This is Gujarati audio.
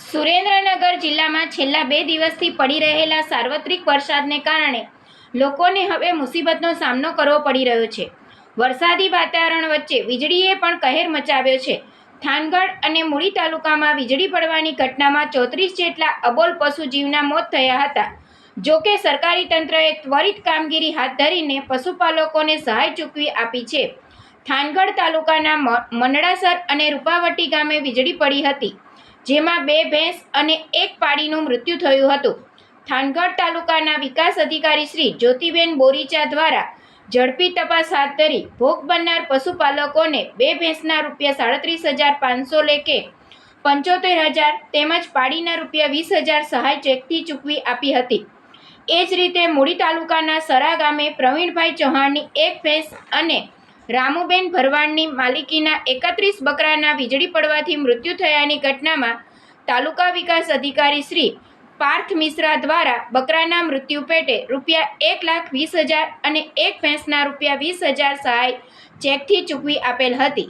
સુરેન્દ્રનગર જિલ્લામાં છેલ્લા બે દિવસથી પડી રહેલા સાર્વત્રિક વરસાદને કારણે લોકોને હવે મુસીબતનો સામનો કરવો પડી રહ્યો છે. વરસાદી વાતાવરણ વચ્ચે વીજળીએ પણ કહેર મચાવ્યો છે. થાનગઢ અને મૂળી તાલુકામાં વીજળી પડવાની ઘટનામાં ચોત્રીસ જેટલા અબોલ પશુજીવના મોત થયા હતા. જો કે સરકારી તંત્રએ ત્વરિત કામગીરી હાથ ધરીને પશુપાલકોને સહાય ચૂકવી આપી છે. થાનગઢ તાલુકાના મંડળાસર અને રૂપાવટી ગામે વીજળી પડી હતી. જેમાં બે ભેંસ અને એક પાડીનું મૃત્યુ થયું હતું. થાનગઢ તાલુકાના વિકાસ અધિકારી શ્રી જ્યોતિબેન બોરીચા દ્વારા ઝડપી તપાસ હાથ ધરી ભોગ બનનાર પશુપાલકોને બે ભેંસના રૂપિયા સાડત્રીસ હજાર પાંચસો લેખે પંચોતેર હજાર તેમજ પાડીના રૂપિયા વીસ હજાર સહાય ચેકથી ચૂકવી આપી હતી. એ જ રીતે મૂડી તાલુકાના સરા ગામે પ્રવીણભાઈ ચૌહાણની એક ભેંસ અને રામુબેન ભરવાડની માલિકીના એકત્રીસ બકરાના વીજળી પડવાથી મૃત્યુ થયાની ઘટનામાં તાલુકા વિકાસ અધિકારી શ્રી પાર્થ મિશ્રા દ્વારા બકરાના મૃત્યુ પેટે રૂપિયા એક લાખ વીસ હજાર અને એક ભેંસના રૂપિયા વીસ હજાર સહાય ચેકથી ચૂકવી આપેલ હતી.